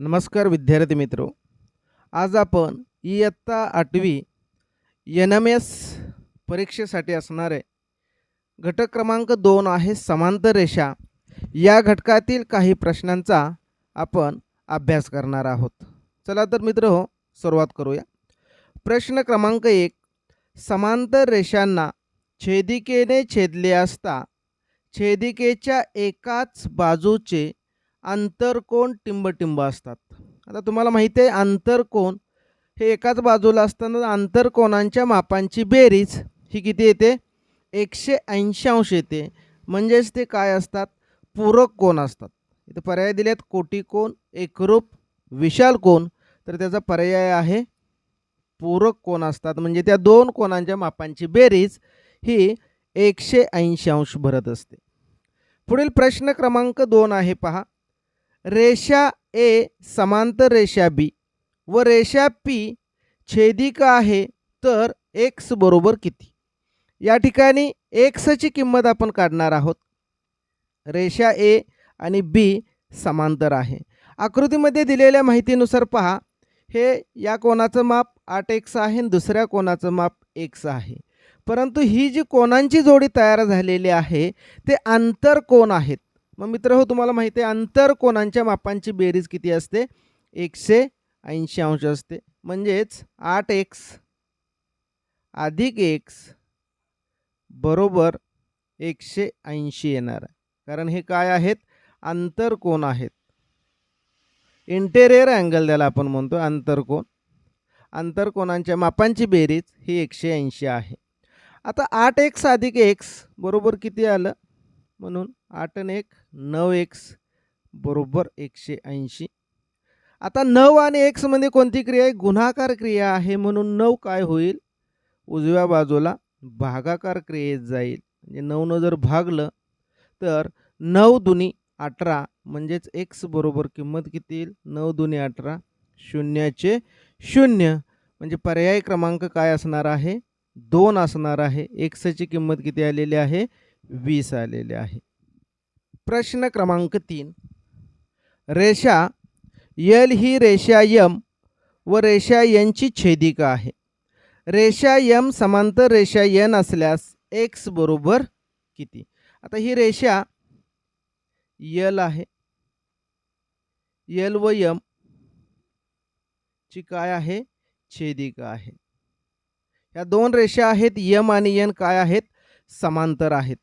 नमस्कार विद्यार्थी मित्रो. आज आपण इयत्ता आठवी एन एम एस परीक्षेसाठी असणारे घटक क्रमांक दोन आहे समांतर रेषा. या घटकातील काही प्रश्नांचा आपण अभ्यास करणार आहोत. चला तर मित्र हो सुरुवात करूया. प्रश्न क्रमांक एक समांतर रेषांना छेदिकेने छेदले असता छेदिकेच्या एकाच बाजूचे आंतरकोण टिंबटिंब असतात. आता तुम्हाला माहिती आहे आंतरकोण हे एकाच बाजूला असताना आंतरकोणांच्या मापांची बेरीज ही किती येते? एकशे ऐंशी अंश येते. म्हणजेच ते काय असतात? पूरक कोण असतात. इथं पर्याय दिले कोटी कोन एकरूप विशाल कोण तर त्याचा पर्याय आहे पूरक कोण असतात. म्हणजे त्या दोन कोणांच्या मापांची बेरीज ही एकशे ऐंशी अंश भरत असते. पुढील प्रश्न क्रमांक दोन आहे पहा. रेषा ए समांतर रेषा बी. व रेषा पी छेदिका आहे तर एक्स बरोबर किती? या ठिकाणी एक्सची किंमत आपण काढणार आहोत. रेषा ए आणि बी समांतर आहे. आकृतीमध्ये दिलेल्या माहितीनुसार पहा हे या कोणाचं माप आठ एक्स आहे आणि दुसऱ्या कोणाचं माप एक्स आहे. परंतु ही जी कोणांची जोडी तयार झालेली आहे ते आंतरकोण आहेत. मग मित्र हो तुम्हाला माहिती आहे आंतरकोनांच्या मापांची बेरीज किती असते? एकशे ऐंशी अंश असते. म्हणजेच आठ एक्स अधिक एक्स बरोबर एकशे ऐंशी येणार आहे. कारण हे काय आहेत? आंतरकोन आहेत. इंटेरियर अँगल त्याला आपण म्हणतो आंतरकोन आंतरकोणांच्या मापांची बेरीज ही एकशे ऐंशी आहे. आता आठ एक्स अधिक एक्स बरोबर किती आलं? म्हणून आठ आणि एक नऊ एक्स बरोबर एकशे ऐंशी. आता नऊ आणि एक्समध्ये कोणती क्रिया आहे? गुन्हाकार क्रिया आहे म्हणून नऊ काय होईल? उजव्या बाजूला भागाकार क्रियेत जाईल. म्हणजे नऊनं जर भागलं तर नऊ दुनी अठरा म्हणजेच एक्स बरोबर किंमत किती येईल? नऊ दुनी अठरा शून्याचे शून्य. म्हणजे पर्याय क्रमांक काय असणार आहे? दोन असणार आहे. एक्सची किंमत किती आलेली आहे? वीस आलेली आहे. प्रश्न क्रमांक तीन. रेषा यल ही रेषा यम व रेषा यनची छेदिका आहे. रेषा यम समांतर रेषा यन असल्यास एक्स बरोबर किती? आता ही रेषा यल आहे. यल व यम ची काय आहे? छेदिका आहे. या दोन रेषा आहेत यम आणि यन काय आहेत? समांतर आहेत.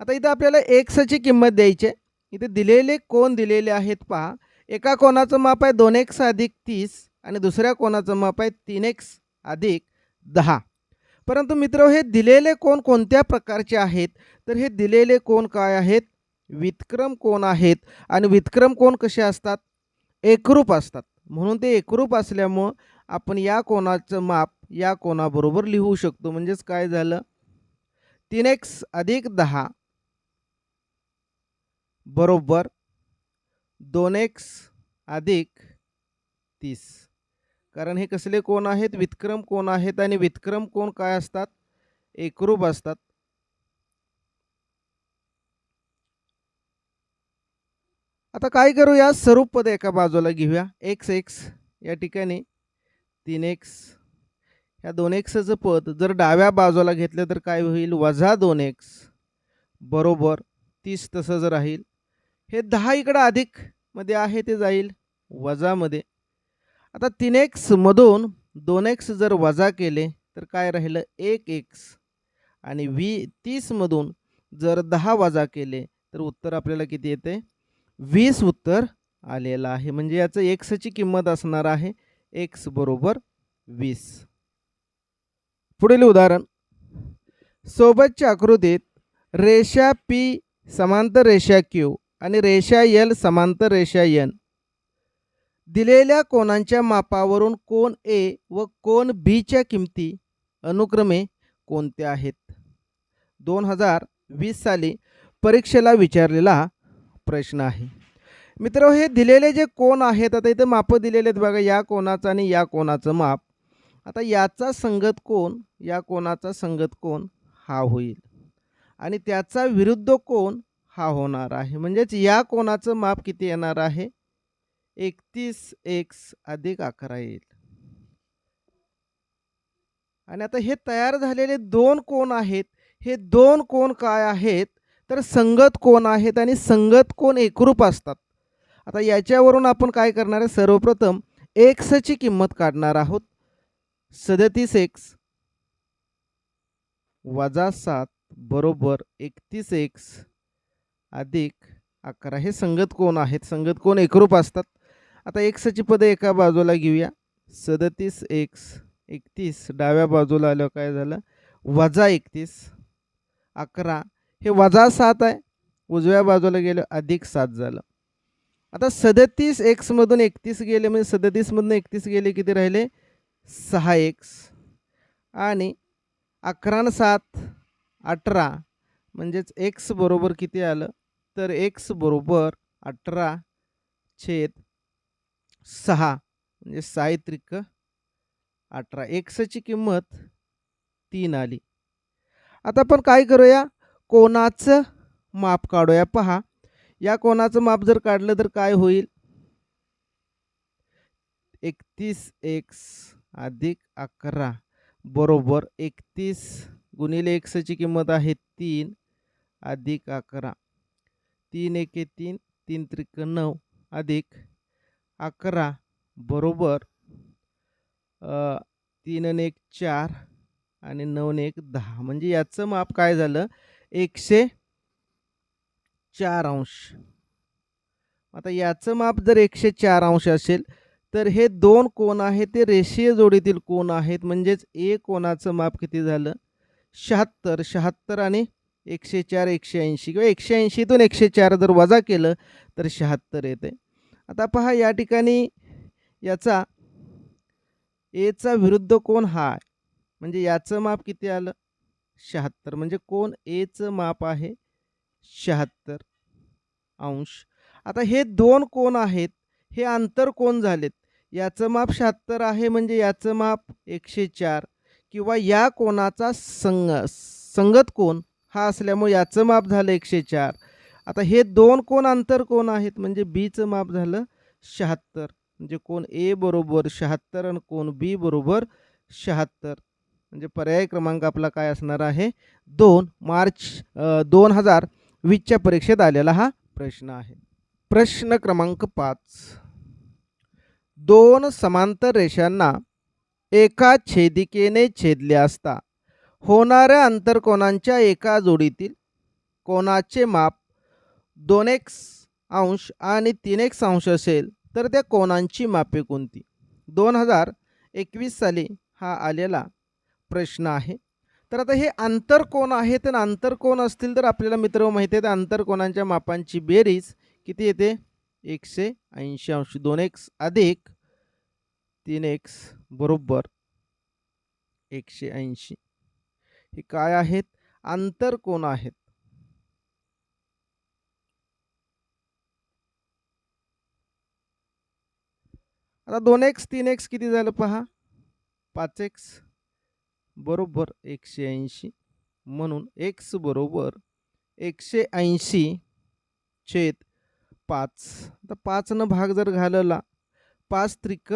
आता इथं आपल्याला एक्सची किंमत द्यायची आहे. इथे दिलेले कोण दिलेले आहेत पहा. एका कोणाचं माप आहे दोन एक्स अधिक तीस आणि दुसऱ्या कोणाचं माप आहे तीन एक्स अधिक दहा. परंतु मित्र हे दिलेले कोण कोणत्या प्रकारचे आहेत? तर हे दिलेले कोण काय आहेत? वितक्रम कोण आहेत? आणि वितक्रम कोण कसे असतात? एकरूप असतात. म्हणून ते एकरूप असल्यामुळं आपण या कोणाचं माप या कोणाबरोबर लिहू शकतो. म्हणजेच काय झालं? तीन एक्स अधिक दहा बरोबर दोन एक्स अधिक तीस. कारण हे कसले कोण आहेत? वितक्रम कोण आहेत आणि वितक्रम कोण काय असतात? एकरूप असतात. आता काय करूया? स्वरूप पद एका बाजूला घेऊया. एक्स एक्स या ठिकाणी तीन एक्स. ह्या दोन एक्सचं पद जर डाव्या बाजूला घेतलं तर काय होईल? वजा दोन एक्स. बरोबर. तीस तसं जर राहील हे दहा इकडं अधिकमध्ये आहे ते जाईल वजामध्ये. आता तीन एक्समधून दोन एक्स जर वजा केले तर काय राहिलं? एक एक्स. आणि वी तीसमधून जर दहा वजा केले तर उत्तर आपल्याला किती येते? वीस उत्तर आलेलं आहे. म्हणजे याचं एक्सची किंमत असणार आहे एक्स बरोबर वीस. पुढील उदाहरण. सोबतच्या आकृतीत रेषा पी समांतर रेषा क्यू आणि रेषा यल समांतर रेषा यन दिलेल्या कोणांच्या मापावरून कोण ए व कोण बीच्या किमती अनुक्रमे कोणत्या आहेत? दोन हजार वीस साली परीक्षेला विचारलेला प्रश्न आहे. मित्र हे दिलेले जे कोण आहेत आता इथं मापं दिलेले आहेत बघा या कोणाचं आणि या कोणाचं माप. आता याचा संगत कोण या कोणाचा संगत कोण हा होईल. आणि त्याचा विरुद्ध कोण हा होणार आहे. म्हणजेच या कोणाचं माप किती येणार आहे? एकतीस एक्स अधिक अकरा येईल. आणि आता हे तयार झालेले दोन कोण आहेत? हे दोन कोण काय आहेत? तर संगत कोण आहेत आणि संगत कोण एकरूप असतात? आता याच्यावरून आपण काय करणार आहे? सर्वप्रथम एक्सची किंमत काढणार आहोत. सदतीस एक्स वजा सात बरोबर एकतीस एक्स अधिक अकरा. हे संगत कोण आहेत? संगत कोण? एकरूप असतात. आता एक्सची पदे एका बाजूला घेऊया. सदतीस एक्स एकतीस. डाव्या बाजूला आलं काय झालं? वजा एकतीस. अकरा. हे वजा सात आहे. उजव्या बाजूला गेलं अधिक सात झालं. आता सदतीस एक्समधून एकतीस गेले म्हणजे सदतीसमधून एकतीस गेले किती राहिले? सहा एक्स. आणि अकरा सात अठरा. म्हणजेच एक्स बरोबर किती आलं? तर एक्स बरोबर अठरा छेद सहा म्हणजे सायत्रिक अठरा. एक्सची किंमत तीन आली. आता आपण काय करूया? कोणाचं माप काढूया. पहा या कोणाचं माप जर काढलं तर काय होईल? एकतीस एक्स अधिक अकरा बरोबर एकतीस गुणिले एक्सची किंमत आहे तीन अधिक अकरा. तीन एके तीन तीन त्रिक नऊ अधिक अकरा बरोबर तीन एक चार आणि नऊ एक दहा. म्हणजे याचं माप काय झालं? एकशे चार अंश. आता याचं माप जर एकशे चार अंश असेल तर हे दोन कोण आहेत ते रेषीय जोडीतील कोण आहेत. म्हणजेच ए कोणाचं माप किती झालं? शहात्तर. शहात्तर आणि एकशे चार एकशे ऐंशी किंवा एकशे ऐंशीतून एकशे चार जर वजा केलं तर शहात्तर येते. आता पहा या ठिकाणी याचा एचा विरुद्ध कोण हा आहे म्हणजे याचं माप किती आलं? शहात्तर. म्हणजे कोण एचं माप आहे? शहात्तर अंश. आता हे दोन कोण आहेत? हे अंतर कोण झालेत? याचं माप शहात्तर आहे म्हणजे याचं माप एकशे चार किंवा या कोणाचा संग संगत कोण? हा असल्यामुळे याचं माप झालं एकशे चार. आता हे दोन कोण अंतर कोण आहेत? म्हणजे बीचं माप झालं शहात्तर. म्हणजे कोण ए बरोबर शहात्तर आणि कोण बी बरोबर शहात्तर. म्हणजे पर्याय क्रमांक आपला काय असणार आहे? दोन मार्च दोन हजार वीसच्या परीक्षेत आलेला हा प्रश्न आहे. प्रश्न क्रमांक पाच. दोन समांतर रेषांना एका छेदिकेने छेदले असता होणाऱ्या अंतरकोनांच्या एका जोडीतील कोणाचे माप दोन एक्स अंश आणि तीन एक्स अंश असेल तर त्या कोणांची मापे कोणती? दोन हजार एकवीस साली हा आलेला प्रश्न आहे. तर आता हे आंतरकोण आहे तर आंतरकोण असतील तर आपल्याला मित्र माहिती आहे आंतरकोणांच्या मापांची बेरीज किती येते? एकशे ऐंशी अंश. दोन एक्स अधिक तीन एक्स बरोबर एकशे ऐंशी. हे काय आहेत? आंतरकोण आहेत? आता दोन एक्स तीन एक्स किती झालं पहा? पाच एक्स बरोबर एकशे ऐंशी. म्हणून एक्स बरोबर एकशे ऐंशी छेद पाच. आता पाचनं भाग जर घालवला पाच त्रिक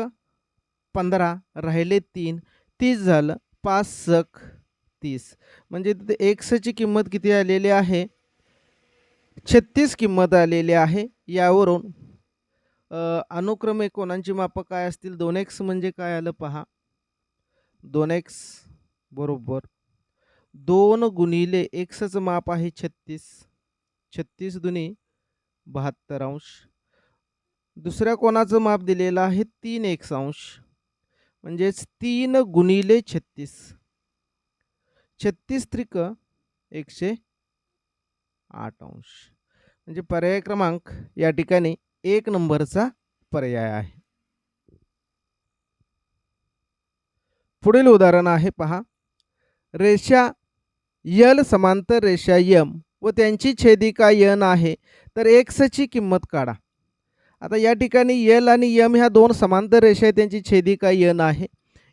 पंधरा राहिले तीन. तीस झालं पाच सख तीस. म्हणजे तिथे एक्सची किंमत किती आलेली आहे? छत्तीस किंमत आलेली आहे. यावरून अनुक्रमे कोणांची मापं काय असतील? दोन एक्स म्हणजे काय आलं पहा. दोन एक्स बरोबर. दोन गुणिले एक्सचं माप आहे छत्तीस. छत्तीस दुनी बहात्तर अंश. दुसऱ्या कोणाचं माप दिलेलं आहे? तीन एक्स अंश. म्हणजेच तीन गुणिले छत्तीस. छत्तीस त्रिक एकशे आठ अंश. म्हणजे पर्याय क्रमांक या ठिकाणी एक नंबरचा पर्याय आहे. पुढील उदाहरण आहे पहा. रेषा यल समांतर रेषा यम व त्यांची छेदिका यन आहे? तर एक्सची किंमत काढा. आता या ठिकाणी यल आणि यम ह्या दोन समांतर रेषा आहेत त्यांची छेदिका यन आहे?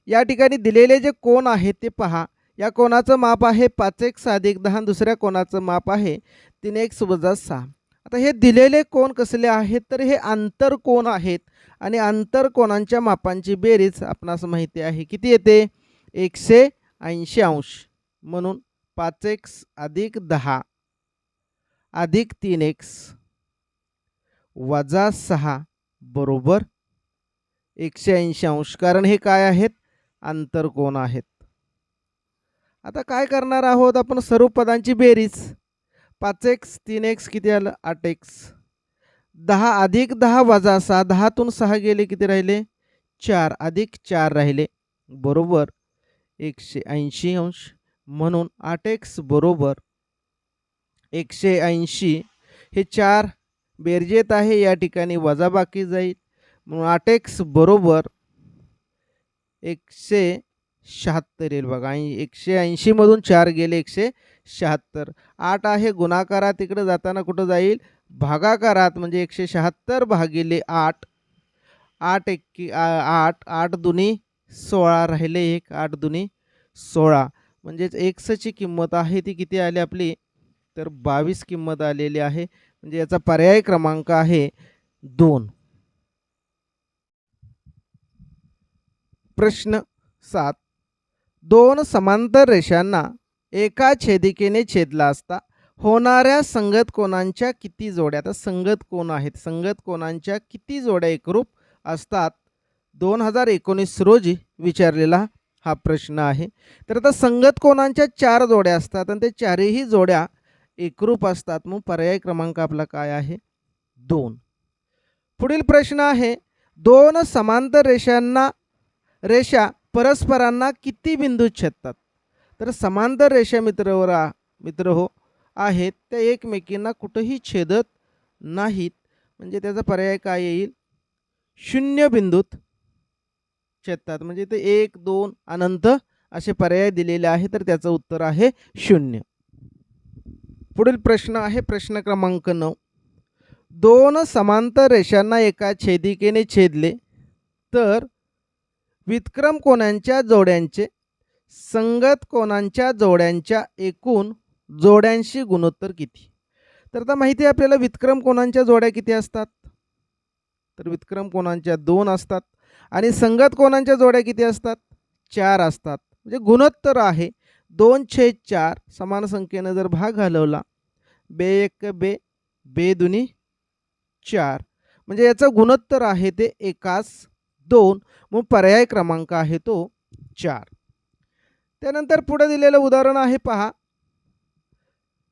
या ठिकाणी दिलेले जे कोण आहेत ते पहा. या कोणाचं माप आहे? पाच एक अधिक दहा दुसऱ्या कोणाचं माप आहे? तीन एक वजा सहा. आता हे दिलेले कोण कसले आहेत? तर हे आंतर कोण आहेत? आणि आंतरकोणांच्या मापांची बेरीज आपणास माहिती आहे. किती येते? एकशे ऐंशी अंश. म्हणून पाच एक्स अधिक दहा. अधिक तीन एक्स वजा सहा बरोबर एकशे ऐंशी अंश. कारण हे काय आहेत? आंतरकोण आहेत? आता काय करणार आहोत आपण? सर्व पदांची बेरीज. पाच एक्स तीन एक्स किती आलं? आठ एक्स. दहा अधिक दहा वजा सहा दहातून सहा गेले किती राहिले? चार अधिक चार राहिले. बरोबर. एकशे ऐंशी अंश. म्हणून आठ एक्स बरोबर एकशे ऐंशी. हे चार बेरजेत आहे या ठिकाणी वजाबाकी जाईल. म्हणून आठ एक्स बरोबर एकशे शहात्तर येईल बघा. एकशे ऐंशीमधून चार गेले एकशे शहात्तर. आठ आहे गुणाकारात. इकडे जाताना कुठं जाईल? भागाकारात. म्हणजे एकशे शहात्तर भागिले आठ. आठ एक्की आठ आठ दुनी सोळा राहिले एक आठ दुनी सोळा. म्हणजेच एक्सची किंमत आहे ती किती आली आपली? तर बावीस किंमत आलेली आहे. म्हणजे याचा पर्याय क्रमांक आहे दोन. प्रश्न सात. दोन समांतर रेषांना एका छेदिकेने छेदला असता होणाऱ्या संगत कोणांच्या किती जोड्या? आता संगत कोण आहेत? संगत कोणांच्या किती जोड्या एकरूप असतात? दोन हजार एकोणीस रोजी विचारलेला हा प्रश्न आहे. तर आता संगत कोणांच्या चार जोड्या असतात आणि ते चारही जोड्या एकरूप असतात. मग पर्याय क्रमांक आपला काय आहे? दोन. पुढील प्रश्न आहे दोन समांतर रेषांना रेषा परस्परांना किती बिंदू छेदतात? तर समांतर रेषा मित्रवर मित्र हो आहेत. त्या एकमेकींना कुठंही छेदत नाहीत. म्हणजे त्याचा पर्याय काय येईल? शून्य बिंदूत छेदतात. म्हणजे ते एक दोन अनंत असे पर्याय दिलेले आहे तर त्याचं उत्तर आहे शून्य. पुढील प्रश्न आहे प्रश्न क्रमांक नऊ. दोन समांतर रेषांना एका छेदिकेने छेदले तर विक्रम कोणांच्या जोड्यांचे? संगत कोणांच्या जोड्यांच्या एकूण जोड्यांशी गुणोत्तर किती? तर आता माहिती आहे आपल्याला विक्रम कोणांच्या जोड्या किती असतात? तर विक्रम कोणांच्या दोन असतात आणि संगत कोणांच्या जोड्या किती असतात? चार असतात. म्हणजे गुणोत्तर आहे. दोन छेद चार समान संख्येनं जर भाग घालवला बे एक बे बे दुनी चार. म्हणजे याचं गुणोत्तर आहे ते एकास दोन मग पर्याय क्रमांक आहे तो चार. त्यानंतर पुढे दिलेलं उदाहरण आहे पहा.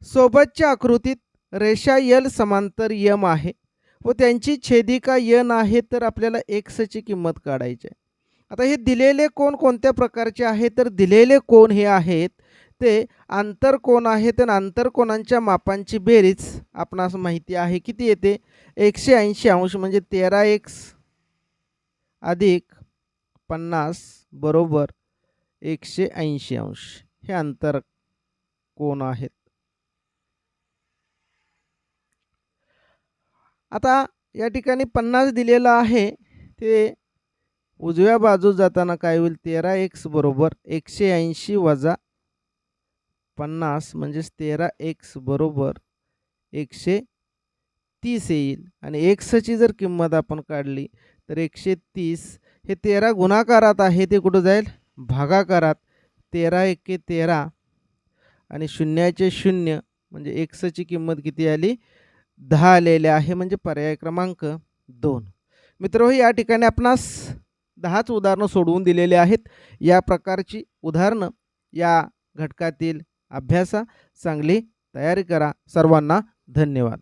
सोबतच्या आकृतीत रेषा यल समांतर यम आहे व त्यांची छेदिका यन आहे तर आपल्याला एक्सची किंमत काढायची आहे. आता हे दिलेले कोण कोणत्या प्रकारचे आहे? तर दिलेले कोण हे आहेत ते आंतरकोण आहेत आणि आंतरकोणांच्या मापांची बेरीज आपणास माहिती आहे. किती येते? एकशे ऐंशी अंश म्हणजे तेरा एक्स अधिक पन्नास बरोबर एकशे ऐंशी अंश हे अंतर कोण आहेत? आता या ठिकाणी पन्नास दिलेलं आहे ते उजव्या बाजू जाताना काय होईल? तेरा एक्स बरोबर एकशे ऐंशी वजा पन्नास म्हणजेच तेरा एक्स बरोबर एकशे तीस येईल. आणि एक्सची जर किंमत आपण काढली तर एकशे तीस हे तेरा गुणाकारात आहे ते कुठं जाईल? भागाकारात. तेरा एके तेरा आणि शून्याचे शून्य म्हणजे एक्सची किंमत किती आली? दहा आलेले आहे म्हणजे पर्याय क्रमांक दोन. मित्र या ठिकाणी आपणास दहाच उदाहरणं सोडवून दिलेले आहेत. या प्रकारची उदाहरणं या घटकातील अभ्यासा. चांगली तयारी करा. सर्वांना धन्यवाद.